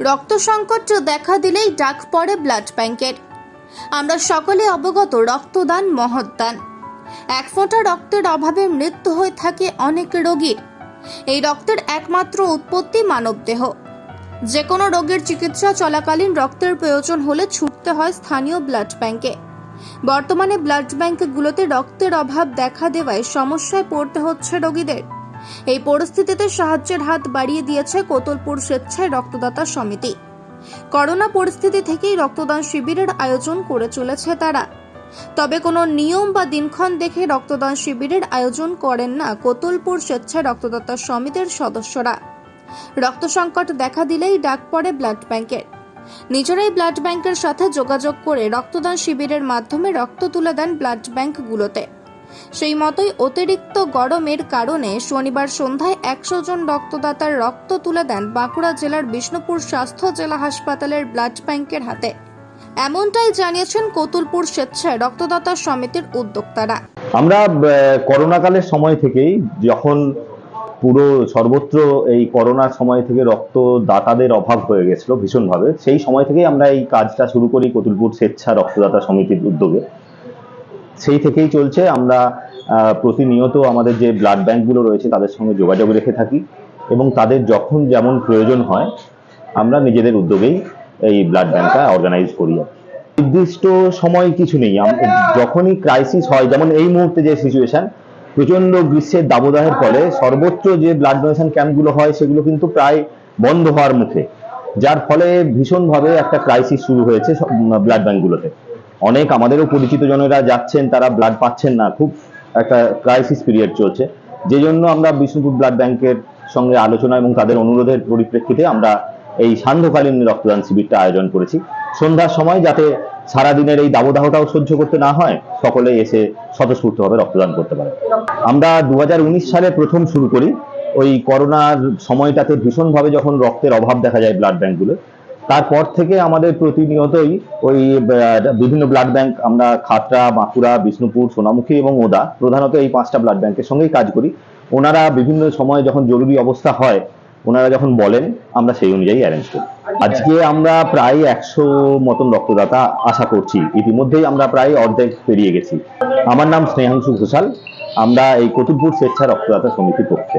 রক্ত সংকট দেখা দিলেই ডাক পড়ে ব্লাড ব্যাংকের। আমরা সকলে অবগত রক্তদান মহৎদান। এক ফোঁটা রক্তের অভাবে মৃত্যু হয়ে থাকে অনেক রোগীর। এই রক্তের একমাত্র উৎপত্তি মানবদেহ। যে কোনো রোগের চিকিৎসা চলাকালীন রক্তের প্রয়োজন হলে ছুটতে হয় স্থানীয় ব্লাড ব্যাংকে। বর্তমানে ব্লাড ব্যাংকগুলোতে রক্তের অভাব দেখা দেওয়ায় সমস্যায় পড়তে হচ্ছে রোগীদের। এই পরিস্থিতিতে সাহায্যের হাত বাড়িয়ে দিয়েছে কোতলপুর স্বেচ্ছায় রক্তদাতা সমিতি। করোনা পরিস্থিতি থেকেই রক্তদান শিবিরের আয়োজন করে চলেছে তারা। তবে কোনো নিয়ম বা দিনক্ষণ দেখে রক্তদান শিবিরের আয়োজন করেন না কোতলপুর স্বেচ্ছায় রক্তদাতা সমিতির সদস্যরা। রক্ত সংকট দেখা দিলেই ডাক পড়ে ব্লাড ব্যাংকের। নিজেরাই ব্লাড ব্যাংকের সাথে যোগাযোগ করে রক্তদান শিবিরের মাধ্যমে রক্ত তুলে দেন ব্লাড ব্যাংকগুলোতে। সেই মতোই অতিরিক্ত গরমের কারণে শনিবার সন্ধ্যায় একশো জন রক্তদাতার রক্ত তুলে দেন বাঁকুড়া জেলার বিষ্ণুপুর স্বাস্থ্য জেলা হাসপাতালের ব্লাড ব্যাংকের হাতে। এমনটাই জানিয়েছেন কতুলপুর স্বেচ্ছায় রক্তদাতা সমিতির উদ্যোক্তারা। আমরা করোনাকালের সময় থেকেই যখন পুরো সর্বত্র এই করোনার সময় থেকে রক্তদাতাদের অভাব হয়ে গেছিল ভীষণভাবে, সেই সময় থেকেই আমরা এই কাজটা শুরু করি কতুলপুর স্বেচ্ছা রক্তদাতা সমিতির উদ্যোগে। সেই থেকেই চলছে। আমরা প্রতিনিয়ত আমাদের যে ব্লাড ব্যাংকগুলো রয়েছে, তাদের সঙ্গে যোগাযোগ রেখে থাকি এবং তাদের যখন যেমন প্রয়োজন হয়, আমরা নিজেদের উদ্যোগেই এই ব্লাড ব্যাংকটা অর্গানাইজ করি নির্দিষ্ট সময় কিছু নেই। যখনই ক্রাইসিস হয়, যেমন এই মুহূর্তে যে সিচুয়েশন প্রচণ্ড গ্রীষ্মের দাবদাহের ফলে সর্বোচ্চ যে ব্লাড ডোনেশন ক্যাম্পগুলো হয়, সেগুলো কিন্তু প্রায় বন্ধ হওয়ার মুখে। যার ফলে ভীষণভাবে একটা ক্রাইসিস শুরু হয়েছে ব্লাড ব্যাংকগুলোতে অনেক আমাদেরও পরিচিত জনেরা যাচ্ছেন, তারা ব্লাড পাচ্ছেন না। খুব একটা ক্রাইসিস পিরিয়ড চলছে। যে জন্য আমরা বিষ্ণুপুর ব্লাড ব্যাংকের সঙ্গে আলোচনা এবং তাদের অনুরোধের পরিপ্রেক্ষিতে আমরা এই সান্ধ্যকালীন রক্তদান শিবিরটা আয়োজন করেছি। সন্ধ্যার সময় যাতে সারাদিনের এই দাবদাহটাও সহ্য করতে না হয় সকলে এসে স্বতঃস্ফূর্তভাবে রক্তদান করতে পারে। আমরা দু হাজার উনিশ সালে প্রথম শুরু করি। ওই করোনার সময়টাতে ভীষণভাবে যখন রক্তের অভাব দেখা যায় ব্লাড ব্যাংকগুলো তারপর থেকে আমাদের প্রতিনিয়তই ওই বিভিন্ন ব্লাড ব্যাংক আমরা খাতড়া, বাঁকুড়া, বিষ্ণুপুর, সোনামুখী এবং ওদা প্রধানত এই পাঁচটা ব্লাড ব্যাংকের সঙ্গেই কাজ করি। ওনারা বিভিন্ন সময় যখন জরুরি অবস্থা হয়, ওনারা যখন বলেন, আমরা সেই অনুযায়ী অ্যারেঞ্জ করি। আজকে আমরা প্রায় একশো মতন রক্তদাতা আশা করছি। ইতিমধ্যেই আমরা প্রায় অর্ধেক পেরিয়ে গেছি। আমার নাম স্নেহাংশু ঘোষাল। আমরা এই কতুলপুর স্বেচ্ছা রক্তদাতা সমিতির পক্ষে।